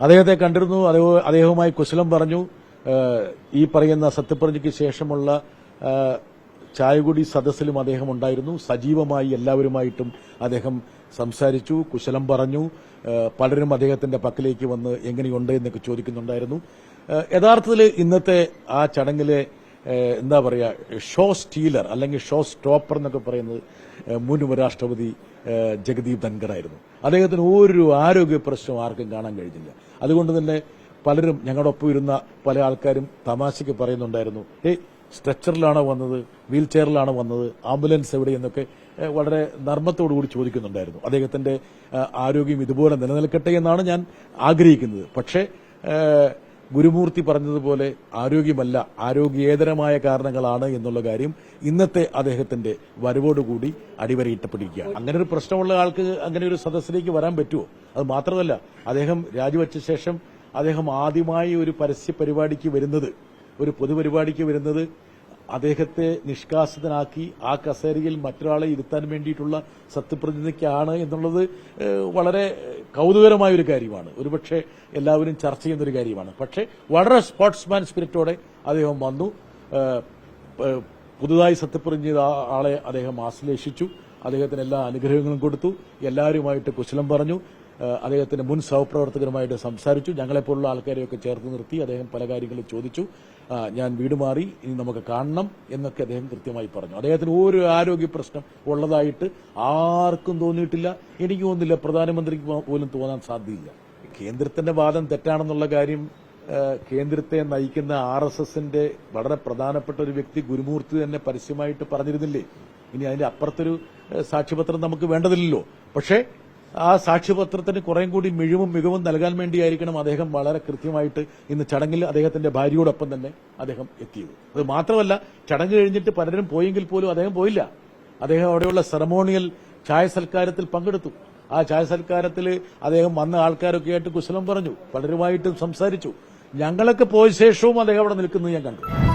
അദ്ദേഹത്തെ കണ്ടിരുന്നു. അദ്ദേഹ- അദ്ദേഹവുമായി കുശലം പറഞ്ഞു. ഈ പറയുന്ന സത്യപ്രതിജ്ഞയ്ക്ക് ശേഷമുള്ള ചായകുടി സദസ്സിലും അദ്ദേഹം ഉണ്ടായിരുന്നു. സജീവമായി എല്ലാവരുമായിട്ടും അദ്ദേഹം സംസാരിച്ചു കുശലം പറഞ്ഞു. പലരും അദ്ദേഹത്തിന്റെ പക്കലേക്ക് വന്ന് എങ്ങനെയുണ്ട് എന്നൊക്കെ ചോദിക്കുന്നുണ്ടായിരുന്നു. യഥാർത്ഥത്തിൽ ഇന്നത്തെ ആ ചടങ്ങിലെ എന്താ പറയുക ഷോ സ്റ്റീലർ അല്ലെങ്കിൽ ഷോ സ്റ്റോപ്പർ എന്നൊക്കെ പറയുന്നത് മുൻ ഉപരാഷ്ട്രപതി ജഗദീപ് ധൻഖർ ആയിരുന്നു അദ്ദേഹത്തിന് ഒരു ആരോഗ്യ പ്രശ്നം ആർക്കും കാണാൻ കഴിഞ്ഞില്ല. അതുകൊണ്ട് തന്നെ പലരും ഞങ്ങളുടെ ഒപ്പം ഇരുന്ന പല ആൾക്കാരും തമാശയ്ക്ക് പറയുന്നുണ്ടായിരുന്നു ഏയ് സ്ട്രെച്ചറിലാണോ വന്നത്? വീൽ ചെയറിലാണോ വന്നത്? ആംബുലൻസ് എവിടെ? എന്നൊക്കെ വളരെ നർമ്മത്തോടുകൂടി ചോദിക്കുന്നുണ്ടായിരുന്നു. അദ്ദേഹത്തിന്റെ ആരോഗ്യം ഇതുപോലെ നിലനിൽക്കട്ടെ എന്നാണ് ഞാൻ ആഗ്രഹിക്കുന്നത്. പക്ഷേ ഗുരുമൂർത്തി പറഞ്ഞതുപോലെ ആരോഗ്യമല്ല ആരോഗ്യേതരമായ കാരണങ്ങളാണ് എന്നുള്ള കാര്യം ഇന്നത്തെ അദ്ദേഹത്തിന്റെ വരവോടുകൂടി അടിവരയിട്ടപ്പെട്ടിരിക്കുക അങ്ങനെ ഒരു പ്രശ്നമുള്ള ആൾക്ക് അങ്ങനെ ഒരു സദസ്സിലേക്ക് വരാൻ പറ്റുമോ? അത് മാത്രമല്ല അദ്ദേഹം രാജിവെച്ച ശേഷം അദ്ദേഹം ആദ്യമായി ഒരു പരസ്യ പരിപാടിക്ക് വരുന്നത് ഒരു പൊതുപരിപാടിക്ക് വരുന്നത് അദ്ദേഹത്തെ നിഷ്കാസിതനാക്കി ആ കസേരയിൽ മറ്റൊരാളെ ഇരുത്താൻ വേണ്ടിയിട്ടുള്ള സത്യപ്രതിജ്ഞയ്ക്കാണ് എന്നുള്ളത് വളരെ കൗതുകരമായ ഒരു കാര്യമാണ്. ഒരുപക്ഷെ എല്ലാവരും ചർച്ച ചെയ്യുന്ന ഒരു കാര്യമാണ്. പക്ഷേ വളരെ സ്പോർട്സ്മാൻ സ്പിരിറ്റോടെ അദ്ദേഹം വന്നു. പുതുതായി സത്യപ്രതിജ്ഞ ചെയ്ത ആളെ അദ്ദേഹം ആശ്ലേഷിച്ചു. അദ്ദേഹത്തിന് എല്ലാ അനുഗ്രഹങ്ങളും കൊടുത്തു. എല്ലാവരുമായിട്ട് കുശലം പറഞ്ഞു. അദ്ദേഹത്തിന്റെ മുൻ സഹപ്രവർത്തകരുമായിട്ട് സംസാരിച്ചു. ഞങ്ങളെപ്പോലുള്ള ആൾക്കാരെയൊക്കെ ചേർത്ത് നിർത്തി അദ്ദേഹം പല കാര്യങ്ങളും ചോദിച്ചു. ഞാൻ വീട് മാറി ഇനി നമുക്ക് കാണണം എന്നൊക്കെ അദ്ദേഹം കൃത്യമായി പറഞ്ഞു. അദ്ദേഹത്തിന് ഒരു ആരോഗ്യ പ്രശ്നം ഉള്ളതായിട്ട് ആർക്കും തോന്നിയിട്ടില്ല. എനിക്ക് തോന്നുന്നില്ല പ്രധാനമന്ത്രിക്ക് പോലും തോന്നാൻ സാധ്യതയില്ല. കേന്ദ്രത്തിന്റെ വാദം തെറ്റാണെന്നുള്ള കാര്യം കേന്ദ്രത്തെ നയിക്കുന്ന ആർ എസ് എസിന്റെ വളരെ പ്രധാനപ്പെട്ട ഒരു വ്യക്തി ഗുരുമൂർത്തി തന്നെ പരസ്യമായിട്ട് പറഞ്ഞിരുന്നില്ലേ? ഇനി അതിന്റെ അപ്പുറത്തൊരു സാക്ഷ്യപത്രം നമുക്ക് വേണ്ടതില്ലല്ലോ. പക്ഷേ ആ സാക്ഷ്യപത്രത്തിന് കുറേം കൂടി മിഴിവും മികവും നൽകാൻ വേണ്ടിയായിരിക്കണം അദ്ദേഹം വളരെ കൃത്യമായിട്ട് ഇന്ന് ചടങ്ങിൽ അദ്ദേഹത്തിന്റെ ഭാര്യയോടൊപ്പം തന്നെ അദ്ദേഹം എത്തിയത്. അത് മാത്രമല്ല ചടങ്ങ് കഴിഞ്ഞിട്ട് പലരും പോയെങ്കിൽ പോലും അദ്ദേഹം പോയില്ല. അദ്ദേഹം അവിടെയുള്ള സെറമോണിയൽ ചായ സൽക്കാരത്തിൽ പങ്കെടുത്തു. ആ ചായ സൽക്കാരത്തിൽ അദ്ദേഹം വന്ന ആൾക്കാരൊക്കെ ആയിട്ട് കുശലം പറഞ്ഞു. പലരുമായിട്ടും സംസാരിച്ചു. ഞങ്ങളൊക്കെ പോയ ശേഷവും അദ്ദേഹം അവിടെ നിൽക്കുന്നത് ഞാൻ കണ്ടു.